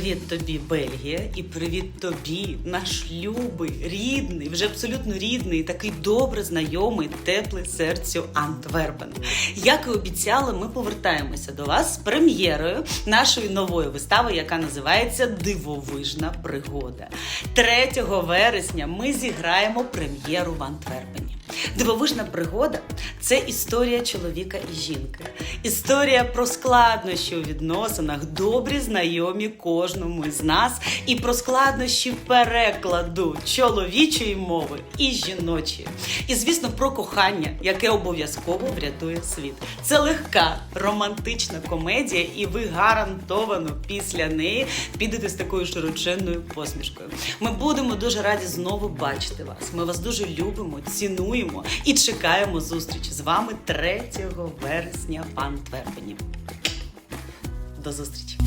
Привіт тобі, Бельгія, і привіт тобі, наш любий, рідний, вже абсолютно рідний, такий добре знайомий, теплий серцю Антверпен. Як і обіцяли, ми повертаємося до вас з прем'єрою нашої нової вистави, яка називається Дивовижна пригода. 3 вересня ми зіграємо прем'єру в Антверпені. Дивовижна пригода це історія чоловіка і жінки, історія про складнощі у відносинах, добрі знайомі кожному із нас, і про складнощі перекладу чоловічої мови і жіночої. І звісно, про кохання, яке обов'язково врятує світ. Це легка романтична комедія, і ви гарантовано після неї підете з такою широченною посмішкою. Ми будемо дуже раді знову бачити вас. Ми вас дуже любимо, цінуємо і чекаємо зустрічі з вами 3 вересня в Антверпені. До зустрічі!